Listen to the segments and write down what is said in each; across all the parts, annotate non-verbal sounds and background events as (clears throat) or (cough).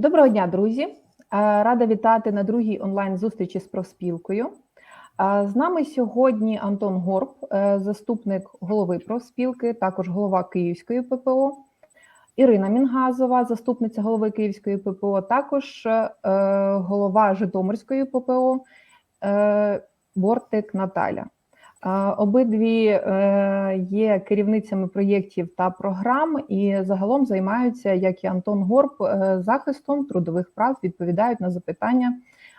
Доброго дня, друзі! Е, Рада вітати на другій онлайн-зустрічі з профспілкою. Е, З нами сьогодні Антон Горб, е, заступник голови профспілки, також голова Київської ППО, Ірина Мінгазова, заступниця голови Київської ППО, також голова Житомирської ППО Бортик Наталя. Обидві е, є керівницями проєктів та програм і загалом займаються, як і Антон Горб, е, захистом трудових прав, відповідають на запитання,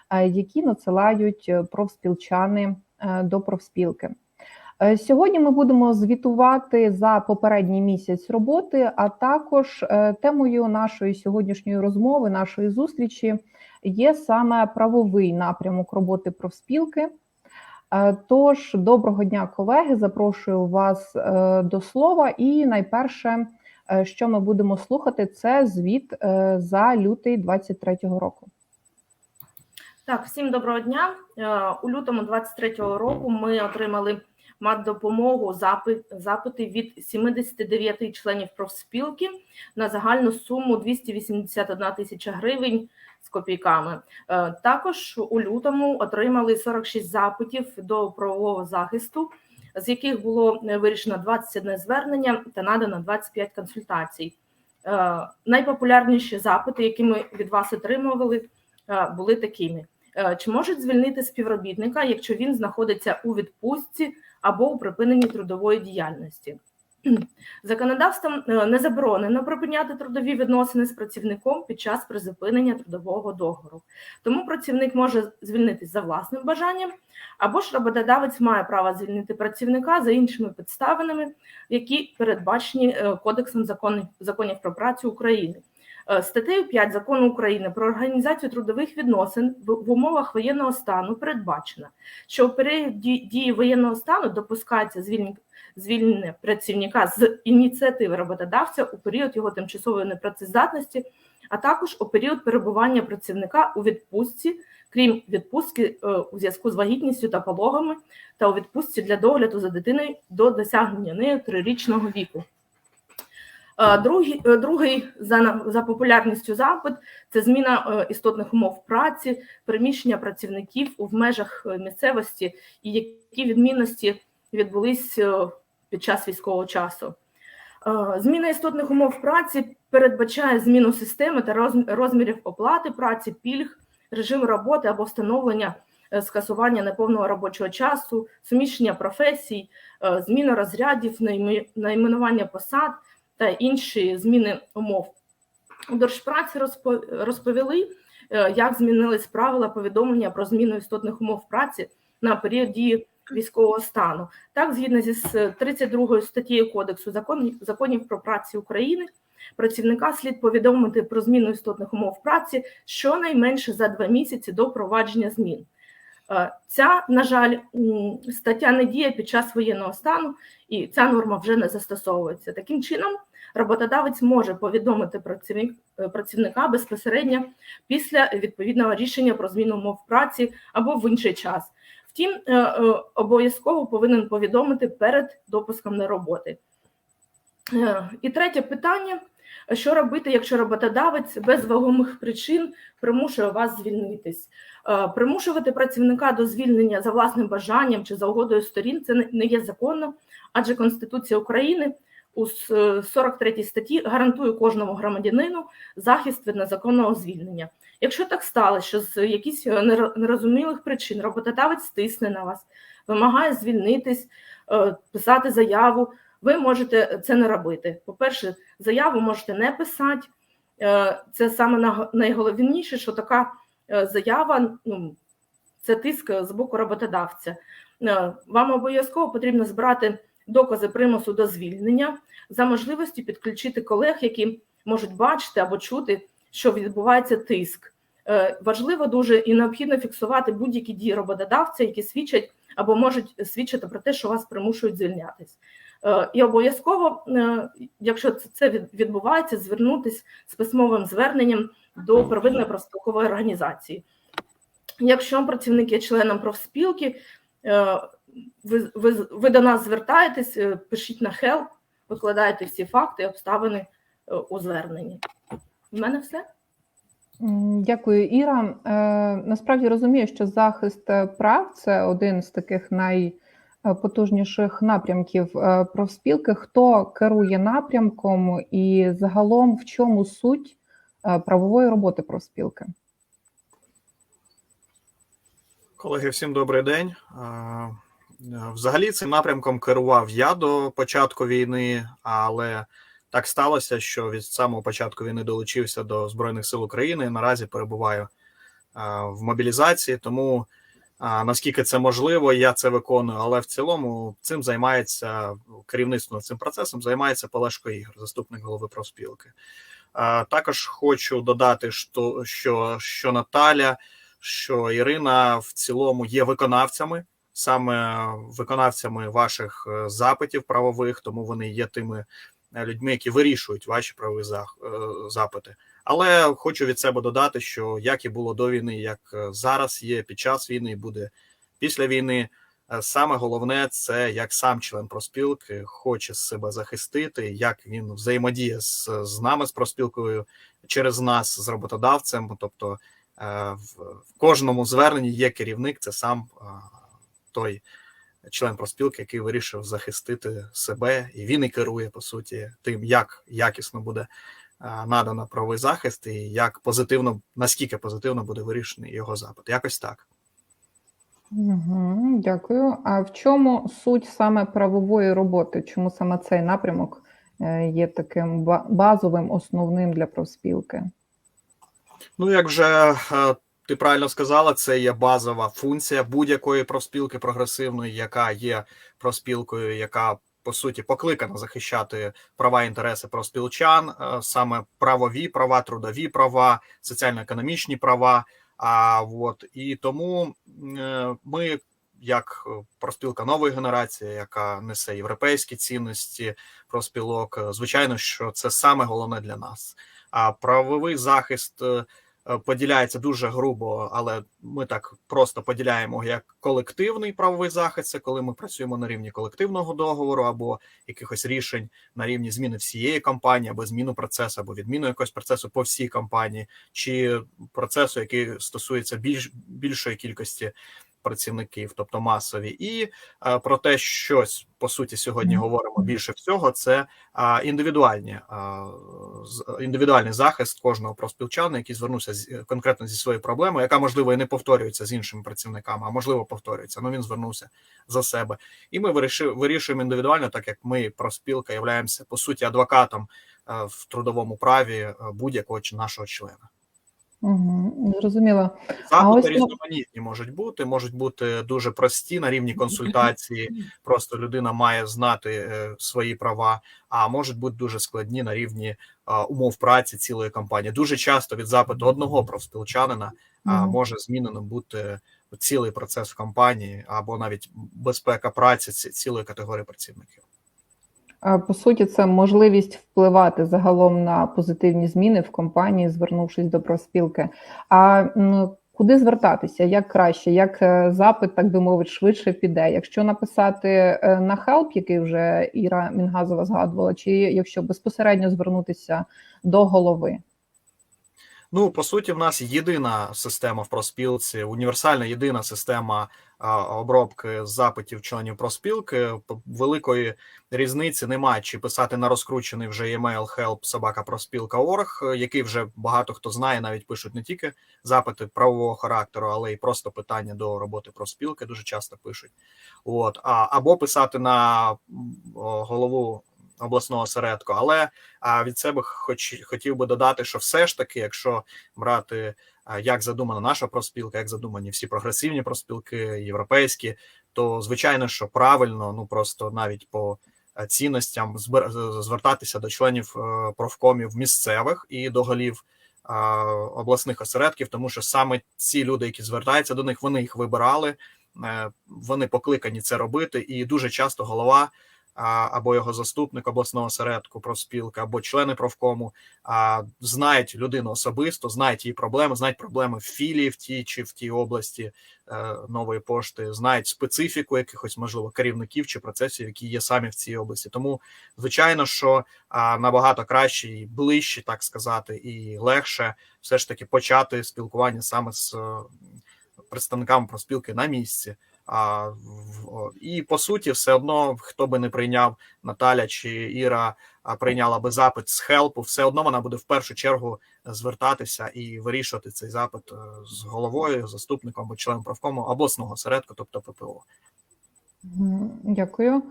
е, які надсилають профспілчани до профспілки. Сьогодні ми будемо звітувати за попередній місяць роботи, а також темою нашої сьогоднішньої розмови, нашої зустрічі є саме правовий напрямок роботи профспілки. Е, Тож, доброго дня, колеги. Запрошую вас е, до слова. І найперше, е, що ми будемо слухати, це звіт за лютий 23-го року. Так, всім доброго дня. У лютому 23-го року ми отримали мат-допомогу запит, запити від 79 членів профспілки на загальну суму 281 тисяча гривень з копійками. Е, Також у лютому отримали 46 запитів до правового захисту, з яких було е, вирішено 21 звернення та надано 25 консультацій. Е, Найпопулярніші запити, які ми від вас отримували, були такими. Чи можуть звільнити співробітника, якщо він знаходиться у відпустці або у припиненні трудової діяльності? (clears throat) Законодавством е, не заборонено припиняти трудові відносини з працівником під час призупинення трудового договору. Тому працівник може звільнитись за власним бажанням, або ж роботодавець має право звільнити працівника за іншими підставинами, які передбачені е, Кодексом законів, про працю України. Е, Статтею 5 закону України про організацію трудових відносин в, в умовах воєнного стану передбачено, що у період дії воєнного стану допускається звільнення, звільнення працівника з ініціативи роботодавця у період його тимчасової непрацездатності, а також у період перебування працівника у відпустці, крім відпустки е, у зв'язку з вагітністю та пологами, та у відпустці для догляду за дитиною до досягнення нею трирічного віку. Е, Другий, е, другий за, за популярністю запит це зміна істотних умов праці, переміщення працівників в межах місцевості і які відмінності відбулись під час військового часу. Е, Зміна істотних умов праці передбачає зміну системи та розмірів оплати праці, пільг, режиму роботи або встановлення е, скасування неповного робочого часу, суміщення професій, е, зміна розрядів, найменування посад та інші зміни умов. У Держпраці розпо- розповіли, як змінились правила повідомлення про зміну істотних умов праці на період дії військового стану. Так, згідно зі с- 32 статтею Кодексу законів, законів про працю України, працівника слід повідомити про зміну істотних умов праці щонайменше за два місяці до провадження змін. Е, Ця, на жаль, стаття не діє під час воєнного стану, і ця норма вже не застосовується. Таким чином, роботодавець може повідомити працівник, е, працівника безпосередньо після відповідного рішення про зміну умов праці або в інший час. Втім, е, е, обов'язково повинен повідомити перед допуском на роботи. Е, І третє питання: що робити, якщо роботодавець без вагомих причин примушує вас звільнитись? Примушувати працівника до звільнення за власним бажанням чи за угодою сторін це не є законно, адже Конституція України у е, 43 статті гарантує кожному громадянину захист від незаконного звільнення. Якщо так сталося, що з якихось е, нерозумілих причин роботодавець стисне на вас, вимагає звільнитись, е, писати заяву, ви можете це не робити. По-перше, заяву можете не писати. Е, Це саме найголовніше, що така е, заява ну, це тиск з боку роботодавця. Е, Вам обов'язково потрібно збирати докази примусу до звільнення за можливості підключити колег, які можуть бачити або чути, що відбувається тиск. Е, Важливо дуже і необхідно фіксувати будь-які дії роботодавця, які свідчать або можуть свідчити про те, що вас примушують звільнятись. Е, І обов'язково, е, якщо це- відбувається, звернутися з письмовим зверненням до первинної профспілкової організації. Якщо працівник є членом профспілки, ви, ви, ви до нас звертаєтесь, е, пишіть на help, викладаєте всі факти обставини е, у зверненні. У мене все. Дякую, Іра. Е, Насправді розумію, що захист прав це один з таких найпотужніших напрямків профспілки. Хто керує напрямком і загалом в чому суть правової роботи профспілки? Колеги, всім добрий день. А, Взагалі цим напрямком керував я до початку війни, але так сталося, що від самого початку війни долучився до Збройних сил України і наразі перебуваю а, в мобілізації. Тому а, наскільки це можливо, я це виконую. Але в цілому цим займається керівництво цим процесом, займається Палешко Ігор, заступник голови профспілки. Також хочу додати, що, що, що Наталя що Ірина в цілому є виконавцями, саме виконавцями ваших е, запитів правових, тому вони є тими е, людьми, які вирішують ваші правові е, запити. Але хочу від себе додати, що як і було до війни, як зараз є під час війни, і буде після війни. Саме головне це як сам член проспілки хоче себе захистити, як він взаємодіє з, з нами, з проспілкою через нас, з роботодавцем. Тобто в в кожному зверненні є керівник, це сам той член профспілки, який вирішив захистити себе, і він і керує по суті тим, як якісно буде надано правовий захист, і як позитивно, наскільки позитивно буде вирішений його запит. Якось так. Угу, дякую. А в чому суть саме правової роботи? Чому саме цей напрямок е, є таким базовим, основним для профспілки? Ну, як вже е, ти правильно сказала, це є базова функція будь-якої профспілки прогресивної, яка є профспілкою, яка по суті покликана захищати права і інтереси профспілчан, е, саме правові права, трудові права, соціально-економічні права. А от і тому е, ми, як профспілка нової генерації, яка несе європейські цінності профспілок, е, звичайно, що це саме головне для нас. А правовий захист поділяється дуже грубо, але ми так просто поділяємо як колективний правовий захист, це коли ми працюємо на рівні колективного договору або якихось рішень на рівні зміни всієї компанії, або зміну процесу, або відміну якогось процесу по всій компанії, чи процесу, який стосується більш більшої кількості працівників, тобто масові, і е, про те, щось по суті сьогодні говоримо більше всього, це індивідуальні індивідуальний захист кожного профспілчана, який звернувся з конкретно зі своєю проблемою, яка можливо і не повторюється з іншими працівниками, а можливо повторюється. Ну він звернувся за себе, і ми виріши- вирішуємо індивідуально, так як ми профспілка являємося по суті адвокатом е, в трудовому праві е, будь-якого нашого члена. Угу, зрозуміло. Запити ось різноманітні можуть бути, можуть бути дуже прості на рівні консультації. Просто людина має знати е, свої права, а можуть бути дуже складні на рівні е, умов праці цілої компанії. Дуже часто від запиту одного профспілчанина а, може змінено бути цілий процес в компанії або навіть безпека праці цілої категорії працівників. По суті, це можливість впливати загалом на позитивні зміни в компанії, звернувшись до профспілки. А куди звертатися? Як краще? Як е, запит, так би мовити, швидше піде? Якщо написати е, на хелп, який вже Іра Мінгазова згадувала, чи якщо безпосередньо звернутися до голови? Ну, по суті, в нас єдина система в проспілці, універсальна єдина система обробки запитів членів проспілки. Великої різниці немає, чи писати на розкручений вже e-mail help собака проспілка.орг, е, який вже багато хто знає, навіть пишуть не тільки запити правового характеру, але й просто питання до роботи проспілки дуже часто пишуть. От, а, або писати на голову обласного осередку. Але а від себе хоч хотів би додати, що все ж таки, якщо брати як задумана наша проспілка, як задумані всі прогресивні проспілки, європейські, то звичайно, що правильно, ну просто навіть по цінностям звертатися до членів е, профкомів місцевих і до голів обласних осередків, тому що саме ці люди, які звертаються до них, вони їх вибирали, е, вони покликані це робити, і дуже часто голова або його заступник обласного осередку профспілки, або члени профкому знають людину особисто, знають її проблеми, знають проблеми в філії в тій чи в тій області е, нової пошти, знають специфіку якихось, можливо, керівників чи процесів, які є самі в цій області. Тому, звичайно, що набагато краще і ближче, так сказати, і легше все ж таки почати спілкування саме з представниками профспілки на місці. А, і по суті, все одно, хто би не прийняв Наталя чи Іра, прийняла би запит з хелпу, все одно вона буде в першу чергу звертатися і вирішувати цей запит е, з головою, заступником або членом правкому обласного осередку, тобто ППО. Дякую.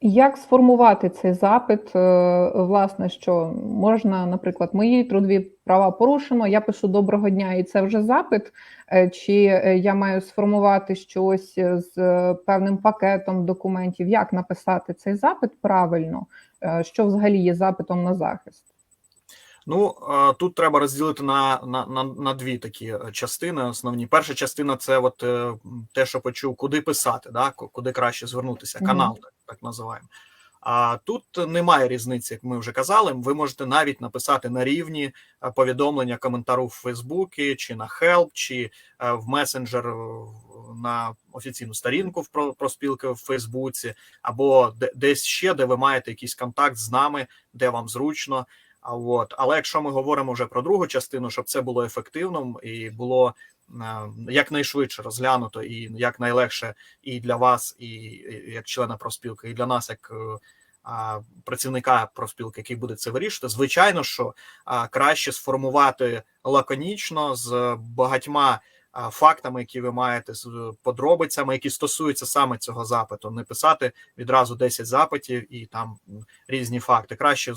Як сформувати цей запит? Е, Власне, що можна, наприклад, мої трудові права порушено, я пишу доброго дня, і це вже запит. Е, Чи е, я маю сформувати щось з певним пакетом документів? Як написати цей запит правильно? Що взагалі є запитом на захист? Ну тут треба розділити на, на, на, на дві такі е, частини. Основні. Перша частина це от е, те, що почув, куди писати, да? ку- куди краще звернутися. Канал, так, так називаємо. А тут немає різниці, як ми вже казали. Ви можете навіть написати на рівні е, повідомлення, коментару в Фейсбуці, чи на Help, чи в месенджер на офіційну сторінку в про, про спілки в Фейсбуці, або десь ще, де ви маєте якийсь контакт з нами, де вам зручно. А от, але якщо ми говоримо вже про другу частину, щоб це було ефективним і було е, якнайшвидше розглянуто і якнайлегше і для вас, і як члена профспілки, і для нас, як е, працівника профспілки, який буде це вирішити, звичайно, що краще сформувати лаконічно з багатьма фактами, які ви маєте, з подробицями, які стосуються саме цього запиту, не писати відразу 10 запитів і там різні факти. Краще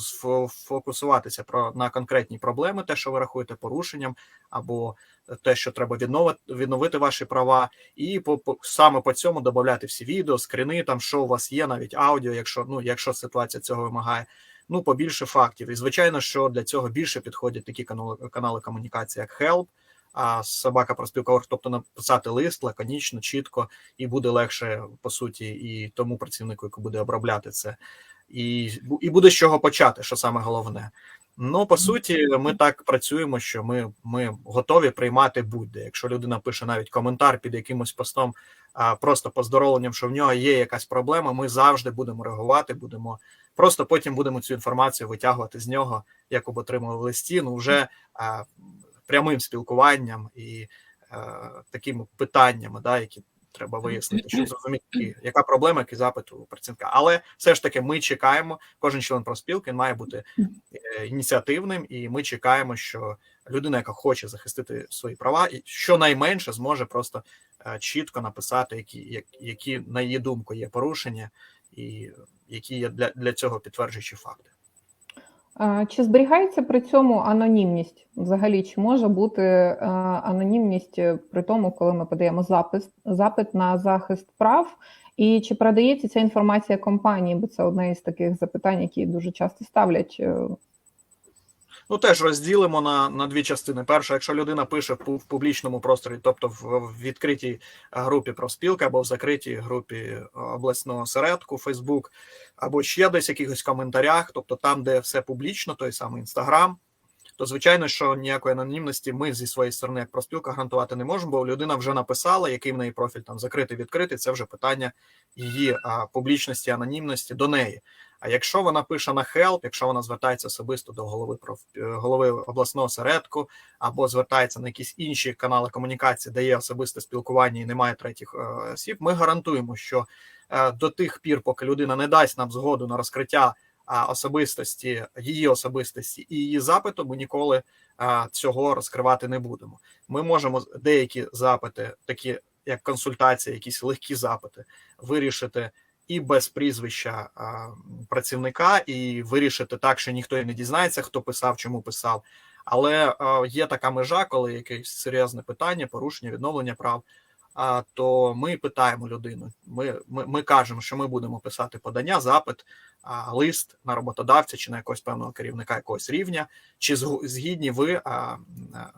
фокусуватися про на конкретні проблеми, те, що ви рахуєте порушенням, або те, що треба відновити, відновити ваші права, і по, по саме по цьому додати всі відео, скрини, там що у вас є, навіть аудіо, якщо ну якщо ситуація цього вимагає. Ну, побільше фактів. І звичайно, що для цього більше підходять такі канали, канали комунікації, як Help, а собака проспілка, тобто написати лист лаконічно, чітко, і буде легше по суті, і тому працівнику, який буде обробляти це, і, і буде з чого почати, що саме головне. Ну, по суті, ми так працюємо, що ми, ми готові приймати будь-де. Якщо людина пише навіть коментар під якимось постом, а, просто поздоровленням, що в нього є якась проблема, ми завжди будемо реагувати, будемо просто потім будемо цю інформацію витягувати з нього, як об отримали в листі, ну вже а, прямим спілкуванням і а, такими питаннями, да, які треба вияснити, щоб зрозуміти, яка проблема, який запит у працівника. Але все ж таки ми чекаємо, кожен член профспілки він має бути е, ініціативним, і ми чекаємо, що людина, яка хоче захистити свої права, і щонайменше зможе просто е, чітко написати, які, які на її думку є порушення, і які є для, для цього підтверджуючі факти. Чи зберігається при цьому анонімність? Взагалі, чи може бути е, анонімність е, при тому, коли ми подаємо запис, запит на захист прав? І чи передається ця інформація компанії? Бо це одне із таких запитань, які дуже часто ставлять. Ну, теж розділимо на, на дві частини. Перше, якщо людина пише в, публічному просторі, тобто в, відкритій групі профспілки або в закритій групі обласного осередку, Фейсбук, або ще десь в якихось коментарях, тобто там, де все публічно, той самий Інстаграм, то звичайно, що ніякої анонімності ми зі своєї сторони, як профспілка, гарантувати не можемо, бо людина вже написала, який в неї профіль там закритий, відкритий. Це вже питання її а, публічності, анонімності до неї. А якщо вона пише на Help, якщо вона звертається особисто до голови проф... е, голови обласного осередку, або звертається на якісь інші канали комунікації, де є особисте спілкування і немає третіх е, осіб, ми гарантуємо, що е, до тих пір, поки людина не дасть нам згоду на розкриття особистості, її особистості і її запиту, ми ніколи цього розкривати не будемо. Ми можемо деякі запити, такі як консультації, якісь легкі запити, вирішити і без прізвища а, працівника, і вирішити так, що ніхто і не дізнається, хто писав, чому писав. Але а, є така межа, коли якесь серйозне питання, порушення, відновлення прав. А то ми питаємо людину. Ми, ми, ми кажемо, що ми будемо писати подання, запит, а, лист на роботодавця чи на якогось певного керівника якогось рівня, чи згідні ви а,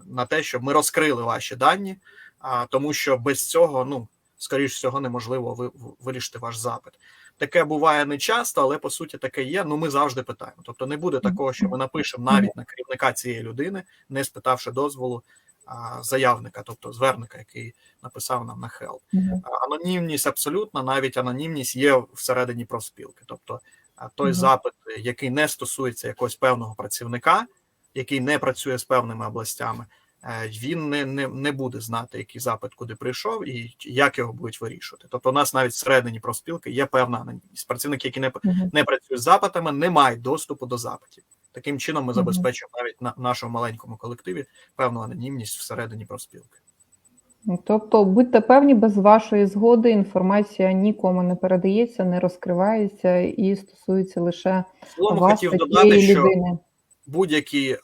на те, щоб ми розкрили ваші дані, а, тому що без цього, ну скоріш всього, неможливо вирішити ваш запит. таке буває не часто, але по суті таке є. Ну ми завжди питаємо. Тобто не буде такого, що ми напишемо навіть на керівника цієї людини, не спитавши дозволу а, заявника, тобто зверника, який написав нам на help. Анонімність абсолютно, навіть анонімність є всередині профспілки. Тобто той запит, який не стосується якогось певного працівника, який не працює з певними областями, він не, не, не буде знати, який запит куди прийшов і як його будуть вирішувати. Тобто, у нас навіть всередині профспілки є певна анонімність. Працівники, які не, не працюють з запитами, не мають доступу до запитів. Таким чином, ми забезпечуємо навіть на нашому маленькому колективі певну анонімність всередині профспілки. Тобто, будьте певні, без вашої згоди інформація нікому не передається, не розкривається і стосується лише цілому вас хотів додати, тієї що людини. Будь-які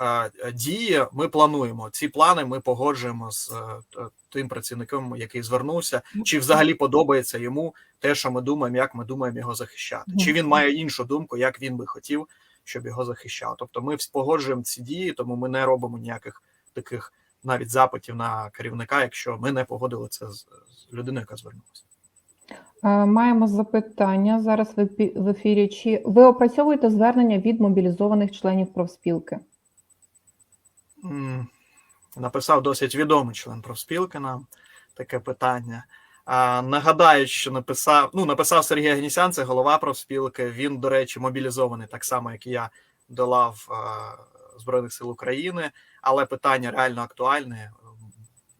дії ми плануємо. Ці плани ми погоджуємо з е, тим працівником, який звернувся, чи взагалі подобається йому те, що ми думаємо, як ми думаємо його захищати, чи він має іншу думку, як він би хотів, щоб його захищав. Тобто, ми погоджуємо ці дії, тому ми не робимо ніяких таких навіть запитів на керівника, якщо ми не погодили це з, з людиною, яка звернулася. Е, Маємо запитання зараз в ефірі. Чи ви опрацьовуєте звернення від мобілізованих членів профспілки? Написав досить відомий член профспілки нам таке питання. Нагадаю, що написав, ну, написав Сергій Агнісян, це голова профспілки. Він, до речі, мобілізований так само, як і я, до лав Збройних сил України, але питання реально актуальне.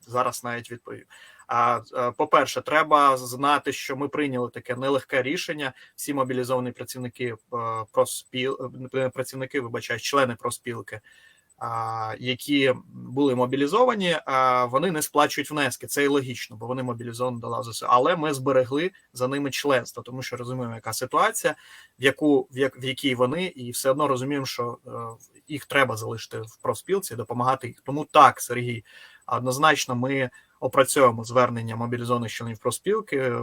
Зараз навіть відповів. А а, по-перше, треба знати, що ми прийняли таке нелегке рішення. Всі мобілізовані працівники е, профспіл, е, працівники, вибачаю, члени профспілки а, які були мобілізовані, вони не сплачують внески. Це і логічно, бо вони мобілізовані до лазу. Але ми зберегли за ними членство, тому що розуміємо, яка ситуація, в яку в, як, в якій вони, і все одно розуміємо, що е, їх треба залишити в профспілці, допомагати їх. Тому так, Сергій, однозначно, ми опрацьовуємо звернення мобілізованих членів профспілки,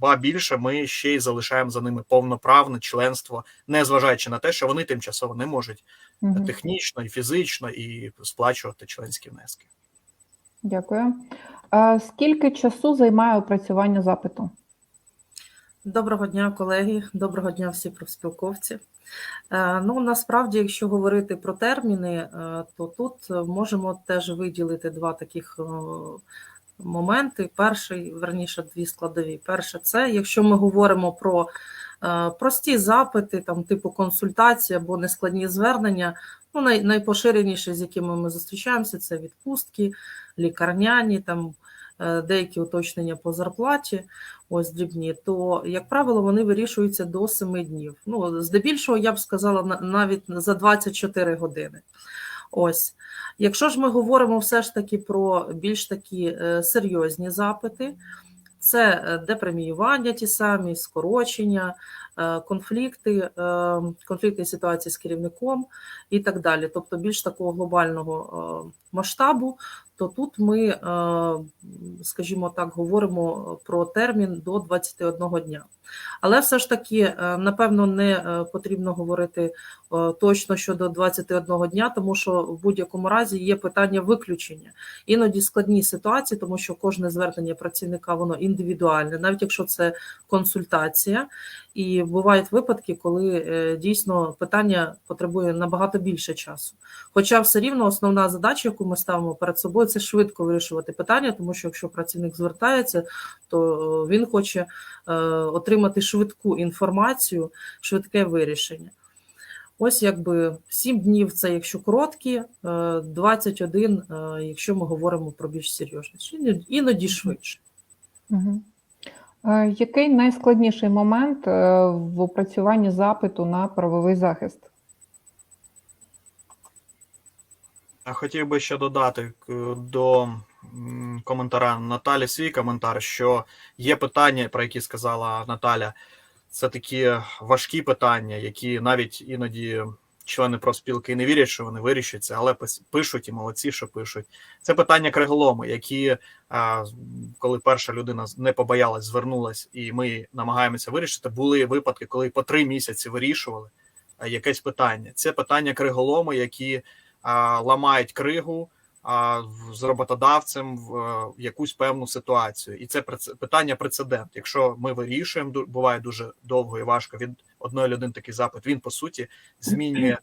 ба більше ми ще й залишаємо за ними повноправне членство, не зважаючи на те, що вони тимчасово не можуть угу. технічно і фізично і сплачувати членські внески. Дякую. Скільки часу займає опрацювання запиту? Доброго дня, колеги. Доброго дня, всі профспілковці. Е, Ну, насправді, якщо говорити про терміни, е, то тут можемо теж виділити два таких е, моменти. Перший, верніше, дві складові. Перше, це якщо ми говоримо про прості запити, там типу консультації або нескладні звернення. Ну, най, найпоширеніші, з якими ми зустрічаємося, це відпустки, лікарняні, там деякі уточнення по зарплаті ось дрібні, то, як правило, вони вирішуються до 7 днів. Ну, здебільшого, я б сказала, навіть за 24 години. Ось. Якщо ж ми говоримо все ж таки про більш такі е, серйозні запити, це е, депреміювання ті самі, скорочення, е, конфлікти, е, конфліктні ситуації з керівником і так далі. Тобто більш такого глобального е, масштабу, то тут ми, е, скажімо так, говоримо про термін до 21 дня. Але все ж таки, е, напевно, не е, потрібно говорити точно щодо 21 дня, тому що в будь-якому разі є питання виключення. Іноді складні ситуації, тому що кожне звернення працівника воно індивідуальне, навіть якщо це консультація. І бувають випадки, коли дійсно питання потребує набагато більше часу. Хоча все рівно основна задача, яку ми ставимо перед собою, це швидко вирішувати питання, тому що якщо працівник звертається, то е, він хоче е, отримати швидку інформацію, швидке вирішення. Ось якби 7 днів це якщо короткі, е, 21, е, якщо ми говоримо про більш серйозні, Іноді- швидше. Угу. Який найскладніший момент в опрацюванні запиту на правовий захист? А хотів би ще додати до коментаря Наталі свій коментар, що є питання, про які сказала Наталя. Це такі важкі питання, які навіть іноді члени профспілки не вірять, що вони вирішаться, але пишуть і молодці, що пишуть. Це питання криголому, які, коли перша людина не побоялась, звернулась, і ми намагаємося вирішити. Були випадки, коли по три місяці вирішували якесь питання. Це питання криголому, які а, ламають кригу, з роботодавцем в, е, якусь певну ситуацію, і це питання прецедент. Якщо ми вирішуємо, буває дуже довго і важко від одної людини такий запит. Він по суті змінює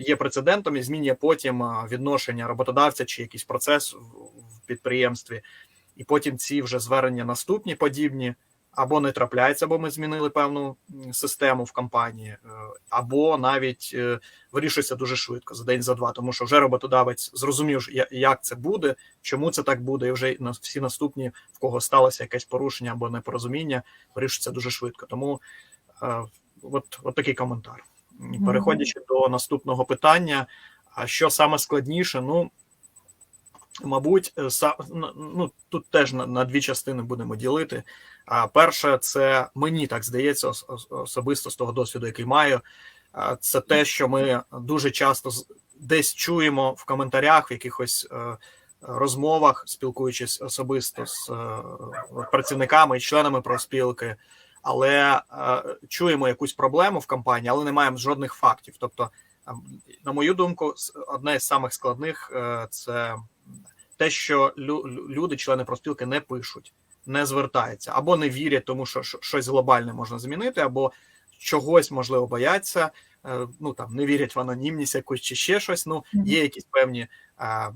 є прецедентом і змінює потім відношення роботодавця чи якийсь процес в підприємстві, і потім ці вже звернення наступні подібні. Або не трапляється, бо ми змінили певну систему в компанії, е, або навіть е, вирішується дуже швидко за день за два, тому що вже роботодавець зрозумів, як це буде, чому це так буде, і вже на всі наступні, в кого сталося якесь порушення або непорозуміння, вирішується дуже швидко. Тому е, от, от такий коментар. Переходячи до наступного питання, а що саме складніше? Ну, мабуть, са- ну, тут теж на, на дві частини будемо ділити. А перше, це мені так здається, ос- ос- особисто з того досвіду, який маю. Це те, що ми дуже часто десь чуємо в коментарях, в якихось е, розмовах, спілкуючись особисто з е, працівниками і членами профспілки, але е, чуємо якусь проблему в компанії, але не маємо жодних фактів. Тобто, е, на мою думку, одне з самих складних це те, що лю- лю- люди, члени профспілки, не пишуть, не звертаються або не вірять, тому що щось глобальне можна змінити, або чогось можливо бояться. е, Ну там не вірять в анонімність якусь чи ще щось. Ну є якісь певні а,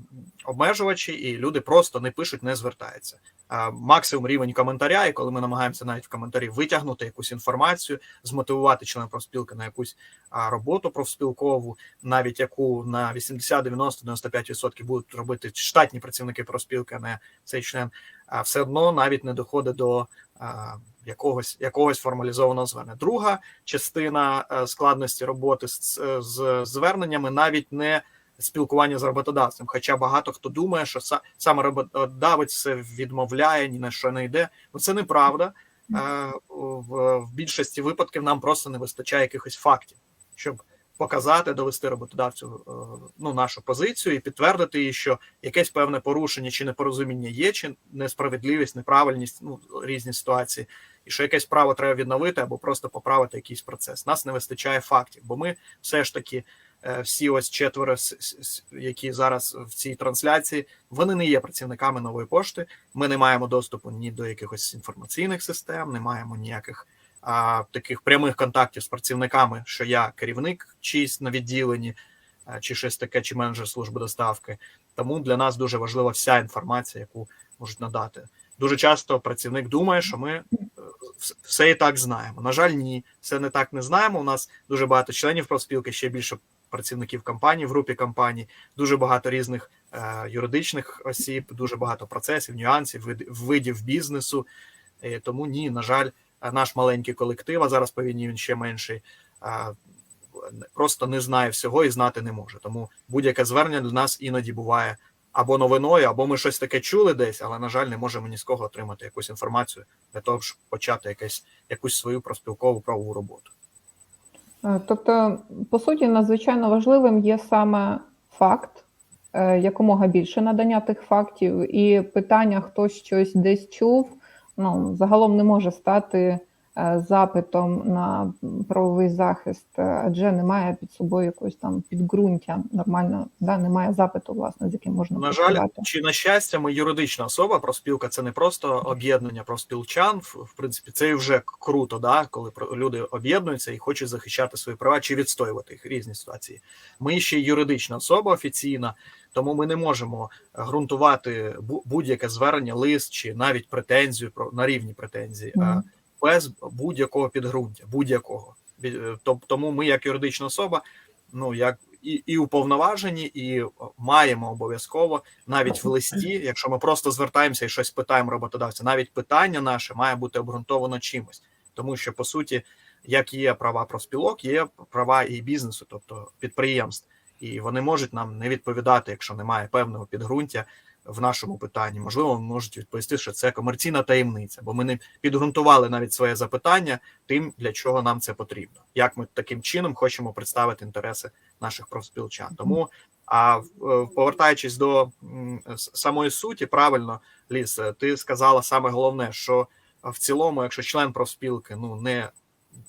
обмежувачі, і люди просто не пишуть, не звертаються. А, максимум рівень коментаря, і коли ми намагаємося навіть в коментарі витягнути якусь інформацію, змотивувати члена профспілки на якусь а, роботу профспілкову, навіть яку на 80, 90, 95% будуть робити штатні працівники профспілки, а не цей член, а все одно навіть не доходить до а, якогось якогось формалізованого звернення. Друга частина е, складності роботи з, з зверненнями навіть не спілкування з роботодавцем. Хоча багато хто думає, що са- саме роботодавець все відмовляє, ні на що не йде. Ну це неправда. Е, в більшості випадків нам просто не вистачає якихось фактів, щоб показати, довести роботодавцю е, ну, нашу позицію і підтвердити їй, що якесь певне порушення чи непорозуміння є, чи несправедливість, неправильність, ну різні ситуації, і що якесь право треба відновити або просто поправити якийсь процес. Нас не вистачає фактів, бо ми все ж таки е, всі ось четверо, які зараз в цій трансляції, вони не є працівниками нової пошти. Ми не маємо доступу ні до якихось інформаційних систем, не маємо ніяких а, таких прямих контактів з працівниками, що я керівник чийсь на відділенні, а, чи щось таке, чи менеджер служби доставки. Тому для нас дуже важлива вся інформація, яку можуть надати. Дуже часто працівник думає, що ми е, все і так знаємо. На жаль, ні, все не так не знаємо. У нас дуже багато членів профспілки, ще більше працівників компанії в групі компаній, дуже багато різних е, юридичних осіб, дуже багато процесів, нюансів, видів бізнесу. Е, тому ні, на жаль, наш маленький колектив, а зараз по війні він ще менший. Просто не знає всього і знати не може. Тому будь-яке звернення для нас іноді буває або новиною, або ми щось таке чули десь, але на жаль, не можемо ні з кого отримати якусь інформацію для того, щоб почати якесь якусь свою проспілкову правову роботу. Е, Тобто, по суті, надзвичайно важливим є саме факт, е, якомога більше надання тих фактів, і питання, хто щось десь чув, ну, загалом не може стати запитом на правовий захист, е, адже немає під собою якогось там підґрунтя нормально, да, немає запиту, власне, з яким можна На жаль, працювати. чи на щастя, ми юридична особа. Профспілка це не просто об'єднання профспілчан. В в принципі, це і вже круто, да, коли люди об'єднуються і хочуть захищати свої права чи відстоювати їх різні ситуації. Ми ще юридична особа офіційна, тому ми не можемо ґрунтувати бу- будь-яке звернення, лист чи навіть претензію про на рівні претензії. а Мгм. Без будь-якого підґрунтя, будь-якого. Е, Тому ми, як юридична особа, ну як і, і уповноважені, і маємо обов'язково навіть в листі, якщо ми просто звертаємося і щось питаємо роботодавця, навіть питання наше має бути обґрунтовано чимось, тому що по суті, як є права профспілок, є права і бізнесу, тобто підприємств, і вони можуть нам не відповідати, якщо немає певного підґрунтя в нашому питанні. Можливо, можуть відповісти, що це комерційна таємниця, бо ми не підґрунтували навіть своє запитання тим, для чого нам це потрібно. Як ми таким чином хочемо представити інтереси наших профспілчан. Тому а е, повертаючись до самої суті, правильно, Ліс, е, ти сказала саме головне, що в цілому, якщо член профспілки ну не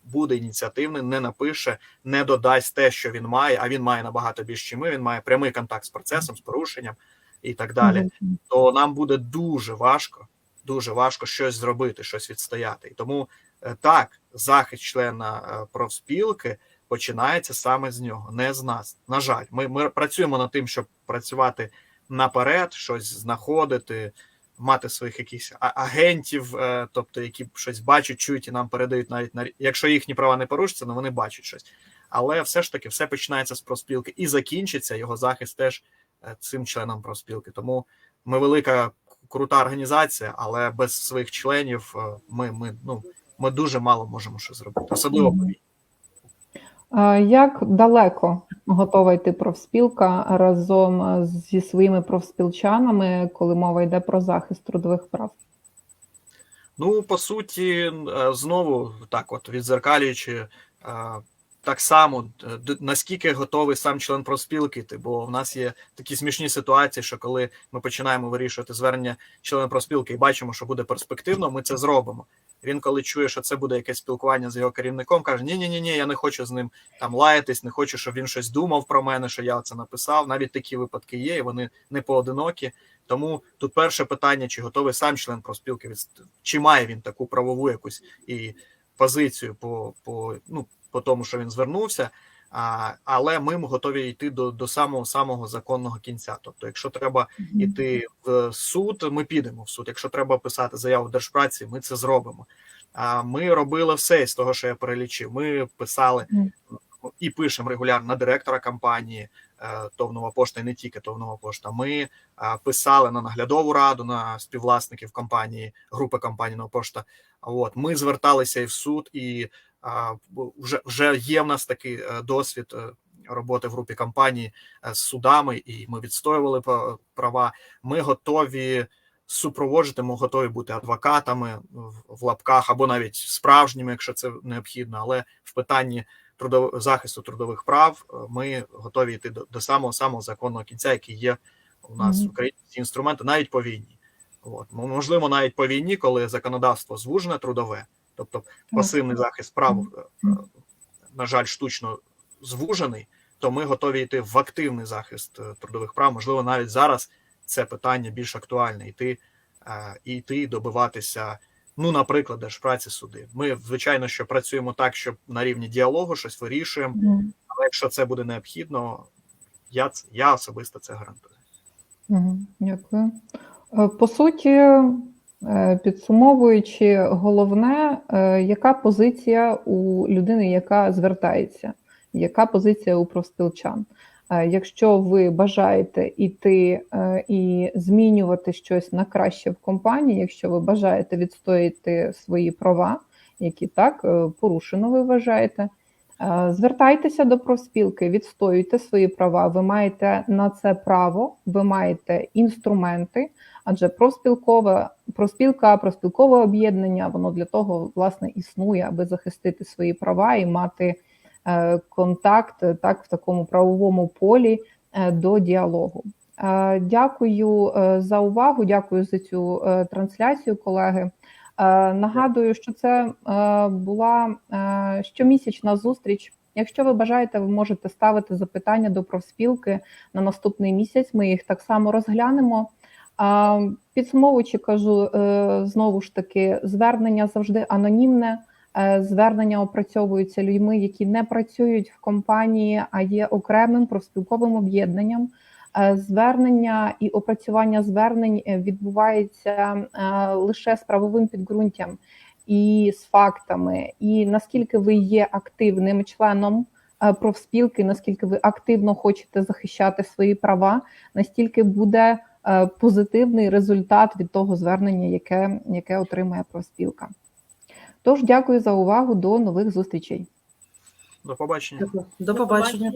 буде ініціативним, не напише, не додасть те, що він має, а він має набагато більше, ніж ми. Він має прямий контакт з процесом, з порушенням. І так далі, Мгм. то нам буде дуже важко, дуже важко щось зробити, щось відстояти. І тому е, так, захист члена е, профспілки починається саме з нього, не з нас. На жаль, ми, ми працюємо над тим, щоб працювати наперед, щось знаходити, мати своїх якихось агентів, е, тобто які щось бачать, чують і нам передають навіть на якщо їхні права не порушаться, ну вони бачать щось. Але все ж таки все починається з профспілки і закінчиться його захист теж цим членом профспілки. Тому ми велика крута організація, але без своїх членів е, ми, ми, ну, ми дуже мало можемо що зробити, особливо по війні. Як далеко готова йти профспілка разом е, зі своїми профспілчанами, коли мова йде про захист трудових прав? Ну, по суті, е, знову так, от відзеркалюючи, е, так само е, наскільки готовий сам член профспілки йти, бо в нас є такі смішні ситуації, що коли ми починаємо вирішувати звернення члена профспілки і бачимо, що буде перспективно, ми це зробимо. Він, коли чує, що це буде якесь спілкування з його керівником, каже: Ні, ні, ні, ні, я не хочу з ним там лаятись, не хочу, щоб він щось думав про мене, що я це написав. Навіть такі випадки є, і вони не поодинокі. Тому тут перше питання: чи готовий сам член профспілки чи має він таку правову якусь і позицію по, по, ну, по тому, що він звернувся. А, але ми готові йти до, до самого самого законного кінця. Тобто, якщо треба йти в суд, ми підемо в суд. Якщо треба писати заяву в держпраці, ми це зробимо. А ми робили все з того, що я перелічив. Ми писали і пишемо регулярно на директора компанії е, ТОВ пошта, і не тільки ТОВ «Нова пошта. Ми писали на наглядову раду на співвласників компанії, групи компанії «Нова пошта. От ми зверталися і в суд, і вже вже є в нас такий е, досвід е, роботи в групі компанії е, з судами, і ми відстоювали права. Ми готові супроводжувати, ми готові бути адвокатами в- лапках або навіть справжніми, якщо це необхідно. Але в питанні трудов... захисту трудових прав ми готові йти до, до самого самого законного кінця, який є у нас в Україні ці інструменти навіть по війні. От можливо, навіть по війні, коли законодавство звужене трудове, тобто пасивний захист прав, е, е, на жаль, штучно звужений, то ми готові йти в активний захист е, трудових прав. Можливо, навіть зараз це питання більш актуальне йти і йти добиватися. Ну, наприклад, держпраці суди. Ми, звичайно, що працюємо так, щоб на рівні діалогу щось вирішуємо, але якщо це буде необхідно, я, я особисто це гарантую. Дякую. По суті, підсумовуючи, головне, е, яка позиція у людини, яка звертається, яка позиція у профспілчан. Е, Якщо ви бажаєте іти е, і змінювати щось на краще в компанії, якщо ви бажаєте відстояти свої права, які так е, порушено, ви вважаєте, Е, Звертайтеся до профспілки, відстоюйте свої права. Ви маєте на це право, ви маєте інструменти, адже профспілкове профспілка, профспілкове об'єднання, воно для того власне існує, аби захистити свої права і мати е, контакт е, так в такому правовому полі е, до діалогу. Е, Дякую е, за увагу. Дякую за цю е, трансляцію, колеги. Е, Нагадую, що це е, була е, щомісячна зустріч. Якщо ви бажаєте, ви можете ставити запитання до профспілки на наступний місяць. Ми їх так само розглянемо. Підсумовуючи, кажу знову ж таки, звернення завжди анонімне. Звернення опрацьовуються людьми, які не працюють в компанії, а є окремим профспілковим об'єднанням. Е, Звернення і опрацювання звернень е, відбувається е, лише з правовим підґрунтям і з фактами. І наскільки ви є активним членом профспілки, наскільки ви активно хочете захищати свої права, настільки буде позитивний результат від того звернення, яке, яке отримає профспілка. Тож дякую за увагу. До нових зустрічей. До побачення. До побачення.